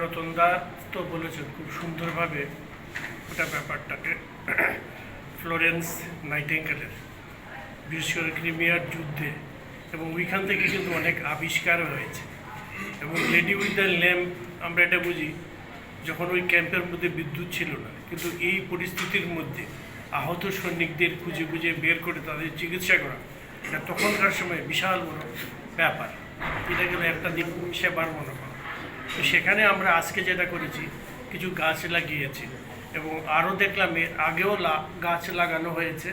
রতনদা তো বলেছেন খুব সুন্দরভাবে ওটা ব্যাপারটাকে। ফ্লোরেন্স নাইটেঙ্গেলের বিশ্ব ক্রিমিয়ার যুদ্ধে এবং ওইখান থেকে কিন্তু অনেক আবিষ্কার হয়েছে। এবং লেডি উইথ দ্য ল্যাম্প, আমরা এটা বুঝি, যখন ওই ক্যাম্পের মধ্যে বিদ্যুৎ ছিল না, কিন্তু এই পরিস্থিতির মধ্যে আহত সৈনিকদের খুঁজে খুঁজে বের করে তাদের চিকিৎসা করা, এটা তখনকার সময় বিশাল বড় ব্যাপার। এটা গেলে একটা দিক সেবার মনে করো তো সেখানে আমরা আজকে যেটা করেছি, কিছু গাছ লাগিয়েছি এবং আরও দেখলাম এর আগেও গাছ লাগানো হয়েছে।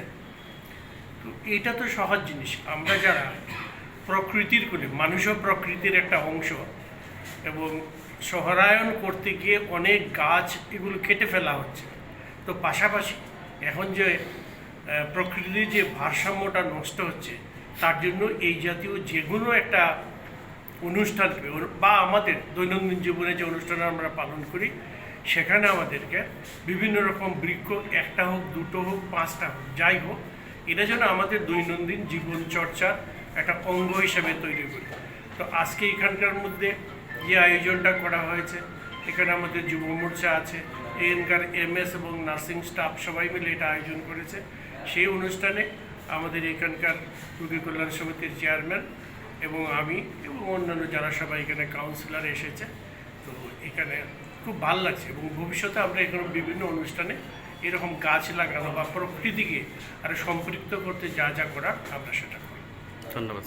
তো এটা তো সহজ জিনিস। আমরা যারা প্রকৃতির কোলে মানুষও প্রকৃতির একটা অংশ এবং শহরায়ন করতে গিয়ে অনেক গাছ এগুলো কেটে ফেলা হচ্ছে। তো পাশাপাশি এখন যে প্রকৃতির যে ভারসাম্যটা নষ্ট হচ্ছে তার জন্য এই জাতীয় যে কোনো একটা অনুষ্ঠান বা আমাদের দৈনন্দিন জীবনে যে অনুষ্ঠান আমরা পালন করি, সেখানে আমাদেরকে বিভিন্ন রকম বৃক্ষ, একটা হোক, দুটো হোক, পাঁচটা হোক, যাই হোক, এটা যেন আমাদের দৈনন্দিন জীবন চর্চার একটা অঙ্গ হিসেবে তৈরি করি। তো আজকে এখানকার মধ্যে যে আয়োজনটা করা হয়েছে, এখানে আমাদের যুব মোর্চা আছে এখানকার এমএস এবং নার্সিং স্টাফ সবাই মিলে এটা আয়োজন করেছে। সেই অনুষ্ঠানে আমাদের এখানকার রোগী কল্যাণ সমিতির চেয়ারম্যান এবং আমি এবং অন্যান্য যারা সবাই এখানে কাউন্সিলর এসেছে, তো এখানে খুব ভালো লাগছে এবং ভবিষ্যতে আমরা এখানে বিভিন্ন অনুষ্ঠানে এরকম গাছ লাগানো বা প্রকৃতিকে আরও সম্পৃক্ত করতে যা যা করার আমরা সেটা করি। ধন্যবাদ।